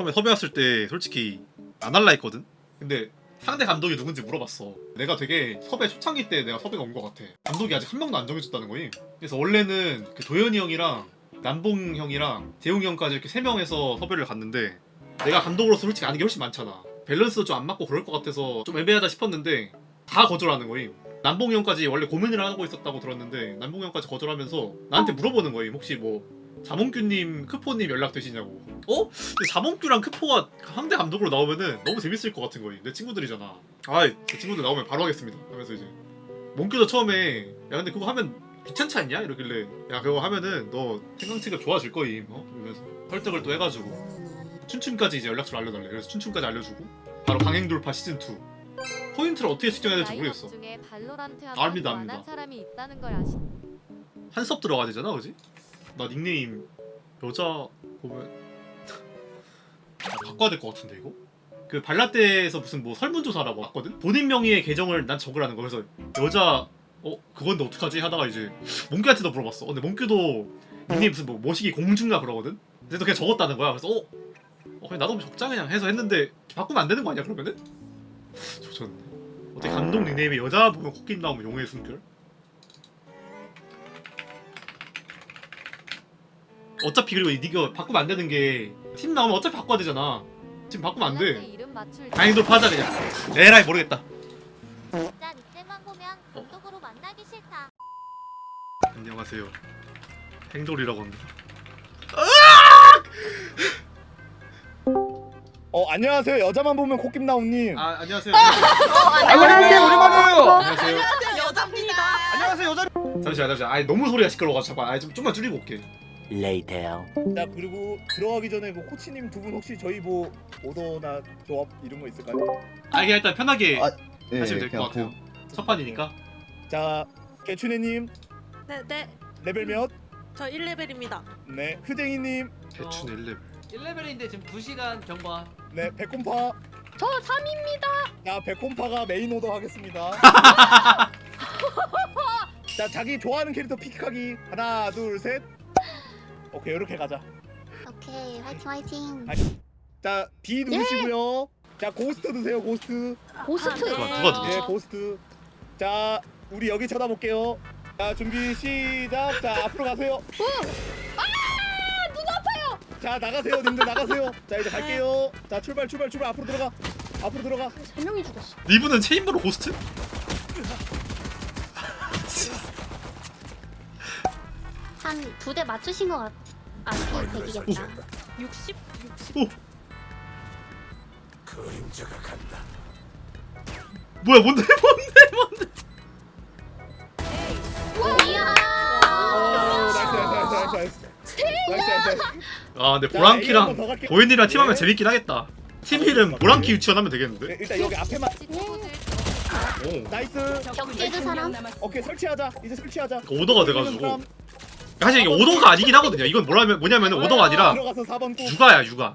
처음에 섭외 왔을 때 솔직히 안 할라 했거든. 근데 상대 감독이 누군지 물어봤어. 내가 되게 섭외 초창기 때 내가 섭외가 온 것 같아. 감독이 아직 한 명도 안 정해졌다는 거임. 그래서 원래는 그 도현이 형이랑 남봉 형이랑 재웅이 형까지 이렇게 세 명에서 섭외를 갔는데 내가 감독으로서 솔직히 아는 게 훨씬 많잖아. 밸런스도 좀 안 맞고 그럴 것 같아서 좀 애매하다 싶었는데 다 거절하는 거임. 남봉 형까지 원래 고민을 하고 있었다고 들었는데 남봉 형까지 거절하면서 나한테 물어보는 거임. 혹시 뭐 자몽규님, 크포님 연락 되시냐고. 어? 근데 자몽규랑 크포가 상대 감독으로 나오면은 너무 재밌을 것 같은 거임. 내 친구들이잖아. 아이, 제 친구들 나오면 바로 하겠습니다. 하면서 이제 몽규도 처음에 야 근데 그거 하면 귀찮지 않냐? 이러길래 야 그거 하면은 너 생강치가 좋아질 거임. 어? 이러면서 설득을 또 해가지고 춘춘까지 이제 연락처를 알려달래. 그래서 춘춘까지 알려주고 바로 강행 돌파 시즌 2. 포인트를 어떻게 측정해야 될지 모르겠어. 중에 발로란트 압니다, 압니다. 한 사람이 있다는 걸 아시? 한 수업 들어가야 되잖아, 그지? 나 닉네임 여자 보면 아, 바꿔야 될 것 같은데 이거? 그 발라떼에서 무슨 뭐 설문조사라고 왔거든? 본인 명의의 계정을 난 적으라는 거 그래서 여자 어 그건데 어떡하지 하다가 이제 몽규한테도 물어봤어. 근데 몽규도 닉네임 무슨 뭐 모시기 공주인가 그러거든? 근데 그냥 적었다는 거야. 그래서 어, 어 그냥 나도 적자 그냥 해서 했는데 바꾸면 안 되는 거 아니야 그러면은? 조졌네. 어떻게 감독 닉네임에 여자 보면 코끼리 나오면 용의 숨결? 어차피 그리고 이거 바꾸면 안 되는 게 팀 나오면 어차피 바꿔야 되잖아. 지금 바꾸면 안 돼. 이름 맞출 다행히도 파자 그냥. 에라이 모르겠다. 진짜 이때만 보면 감독으로 만나기 싫다. 안녕하세요. 행돌이라고 합니다. 어 안녕하세요 여자만 보면 코김 나온님 아 안녕하세요. 안녕하세요 오랜만이에요 안녕하세요. 여자입니다. 안녕하세요 여자 잠시만 잠시만. 아 너무 소리가 시끄러워가지고 잠깐. 아 좀 좀만 줄이고 올게. Later. 자 그리고 들어가기 전에 그 코치님 두 분 혹시 저희 뭐 오더나 조합 이런 거 있을까요? 아 이게 일단 편하게 아, 하시면 될것 같아요. 첫 판이니까. 자 개춘혜님 네, 네. 레벨 몇? 저 1레벨입니다. 네 흐쟁이님 대충 1레벨. 1레벨인데 지금 2시간 경과 네 백곰파 저 3입니다. 자 백곰파가 메인 오더 하겠습니다 자 자기 좋아하는 캐릭터 픽하기 하나 둘 셋 오케이 이렇게 가자. 오케이 화이팅 화이팅. 자 B 누르시고요. 자 고스트 드세요 고스트. 고스트. 누가 누가 네 누구지? 고스트. 자 우리 여기 쳐다볼게요. 자 준비 시작. 자 앞으로 가세요. 아눈 아파요! 자 나가세요 님들 나가세요. 자 이제 갈게요. 자 출발 출발 출발. 앞으로 들어가. 앞으로 들어가. 세 명이 죽었어. 이분은 체인버로 고스트? 한 두 대 맞추신 것 같. 아, 되겠다. 60? 60? 뭐야 뭔데 뭔데 뭔데? 이야. 오 나이스 나이스 나이스 나이스 나이스 나이스 아 근데 보랑키랑. 도현이랑 팀하면 네. 재밌긴 하겠다. 팀 이름 보랑키 유치원 하면 되겠는데? 네, 일단 여기 앞에만 친구들 오. 나이스 격제드 사람. 오케이 설치하자 이제 설치하자 오더가 돼가지고 사실 이게 오더가 아니긴 하거든요. 이건 뭐라면 뭐냐면 오더가 아니라 들어가서 4번 꼭 육아야 육아.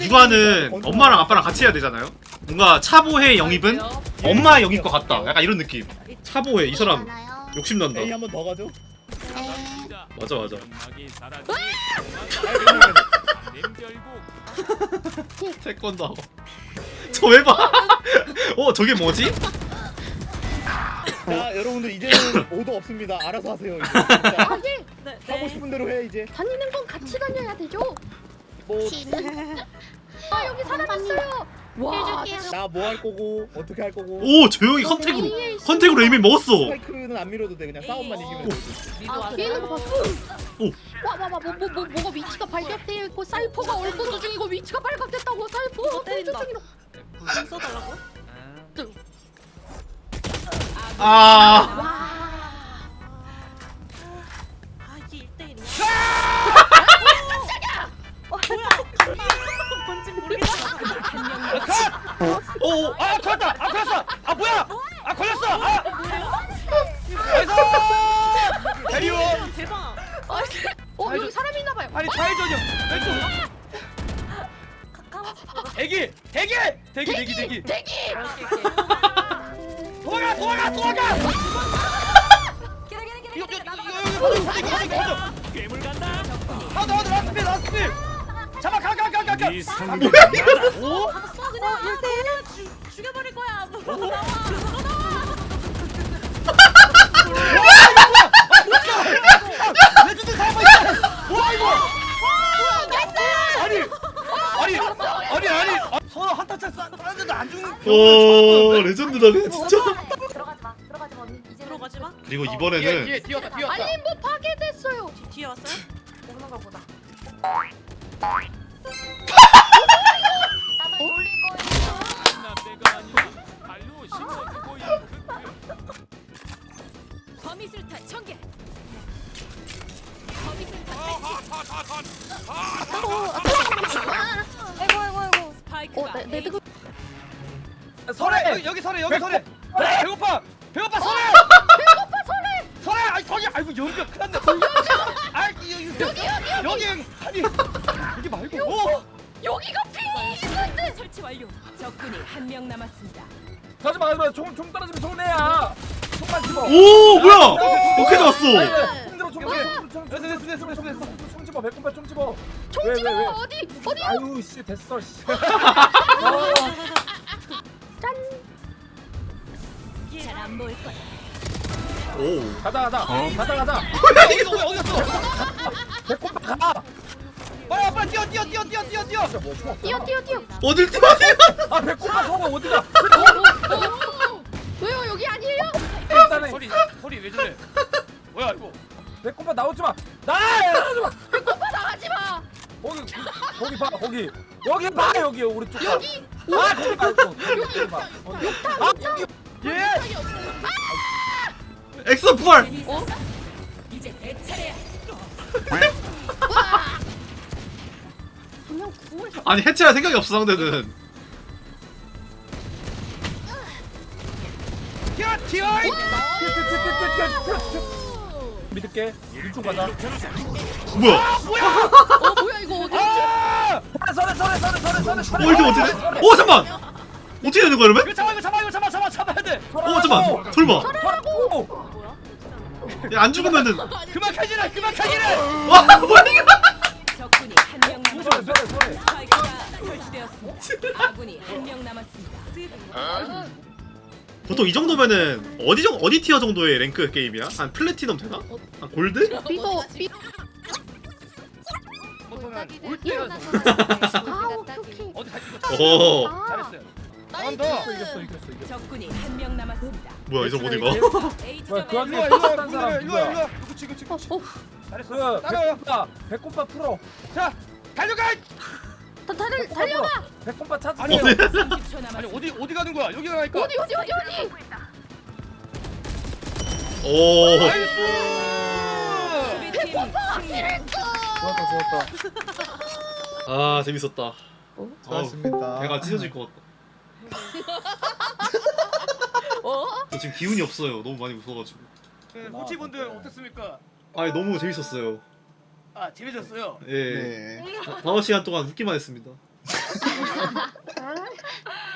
육아는 엄마랑 아빠랑 같이 해야 되잖아요. 뭔가 차보해 영입은 엄마 영입 것 같다. 약간 이런 느낌. 차보해 이 사람. 욕심 난다. A 한번 더 가죠 네. 맞아 맞아. 태권도. 저왜 봐? 어 저게 뭐지? 자 여러분들 이제는 오더 없습니다 알아서 하세요 이제 진짜. 네, 네. 하고 싶은 대로 해 이제 다니는 건 같이 다녀야 되죠. 뭐 치는. 아 여기 사람 있어요. 와. 해줄게요. 나 뭐 할 거고 어떻게 할 거고 오 조용히 컨택으로 컨택으로 이미 먹었어. 스파이크는 안 밀어도 돼 그냥 싸움만 이기면 돼 미드 아. 뒤에 있는 거 봤어. 오. 와와와 뭐 뭐 뭐 뭐가 위치가 발견돼 있고 사이퍼가 얼굴 중이고 위치가 발각됐다고 사이퍼 때린다. 중이로. 좀 써달라고? 아 와. 아, 이게 1대1이야? 어, 뭐야? 뭔지 모르겠어. 오. 아 걸렸다 아 걸렸어 아 뭐야 아 걸렸어 아 나이스 대리원 대박. 어 여기 사람이 있나 봐요. 아니 좌회전이요 왼쪽 대기 대기 대기 대기 대기 대기. 도망가 도망가 도망가 이거 이거 이거 이거 이거 이거 괴물 간다 하나 하나 라스트 필 라스트 필 잡아 가가 가가 잠깐. 이 상대 오? 봤어 그냥 아, 그냥 죽- 죽여버릴 거야 뭐 나와 레전드 사람 있다. 와 이거. 아니 아니 아니 아니 서로 한타차 쐈는데도 안 죽는. 와 레전드다 그냥 진짜 마 그리고 뒤에 이번에는 뒤에 뛰었다 뛰었다. 아니 뭐 파괴됐어요. 뒤- 뒤에 왔어요? 먹는 걸 보자. 다들 돌릴 거예요. 범위술탄 전개. 아이고 아이고 아이고. 어, 내, 내 드고 설에 여기, 여기 설에 여기 설에. 배고파 배고파 설에. 배고파 설에. 설에 아니 거기 아이고 여기가 큰일났네. 아 여기 여기 여기 여기 아니 여기 말고. 오. 여기가 피 있는데. 설치 완료. 적군이 한 명 남았습니다. 가지 마, 가지 마. 총, 총 떨어지면 손해야. 총만 집어. 오 뭐야 어떻게 잡았어 총 들어, 총 총, 됐어 됐어 됐어 됐어 됐어. 총, 총 집어. 배꼽바 총 집어. 총 왜, 찍어 왜, 왜? 어디 어디 아유, 씨, 됐어, 씨. 잘안 보일 거야. 오 가자, 가자. 가자, 가자. 어디 어디 어디 갔어? 배꼽바 가. 빨리 빨리 뛰어 뛰어 뛰어 뛰어 뛰어 뛰어. 뭐 총었어? 뛰어 뛰어 뛰어. 어딜 아, 배꼽바 서가 어디가? 오, 왜요 여기 아니에요? 일단은 소리 소리 왜 저래? 뭐야 이거? 배꼽바 나오지 마. 나 나오지 마. 오빠 나가지 마. 거기, 거기 봐, 거기. 여기 봐, 여기 우리 쪽. 여기 아, 거기 봐, 여기, 여기 봐. 아, 여기. 예. 엑소 부활 어? 이제 내 차례야. 아니 해체할 생각이 없어 상대는. 믿을게. 이쪽 가자. 뭐야 어 뭐야 이거 어디? 아! 서래, 서래, 서래, 서래, 서래, 서래. 어 이게 어떻게 오 잠만 어떻게 되는 거야 이러면 잡아 이거 잡아 이거 잡아 잡아 잡아야 돼. 어 잠만 설마 서라고. 야, 안 죽으면은 그만 가지라 그만 가지라. 와 뭐야 이거 스파이크가 설치되었습니다. 아군이 한 명 남았습니다. 보통 이 정도면은 어디 정 어디 티어 정도의 랭크 게임이야 한 플래티넘 되나 한 골드 삐도 삐. 보통은 올 때가 아 오케이 오케이. 어디 가 이거 오 아. 잘했어요. 한 더. 이겼어, 이겼어, 이겼어. 적군이 한 명 남았습니다. 뭐야 이거 어디가 A 뭐야, 그 지점에 와중에 이거 이거 한 사람 이거 이거 누구야? 이거 그치 그치 어, 그치. 어. 잘했어. 그 따라와요. 배꼽바, 배꼽바 풀어. 자 달려가. 다 다들 달려가. 배꼽바 찾으세요. 아니 30초 남았습니다. 아니 어디 어디 가는 거야? 여기 가니까. 어디 어디 어디 어디. 오 나이스. 승리. 좋았다, 좋았다. 아 재밌었다 수고하셨습니다. 배가 찢어질 것 같다 어? 저 지금 기운이 없어요 너무 많이 웃어가지고 네, 코치분들 어땠습니까? 아니 너무 재밌었어요 아 재밌었어요. 예 네. 다- 다섯 시간 동안 웃기만 했습니다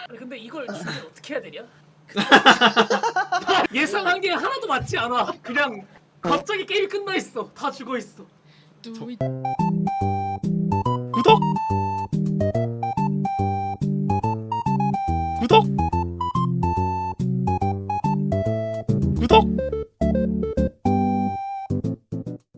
근데 이걸 진짜 어떻게 해야 되냐? 예상한 게 하나도 맞지 않아. 그냥 갑자기 게임이 끝나 있어. 다 죽어 있어. 구독 구독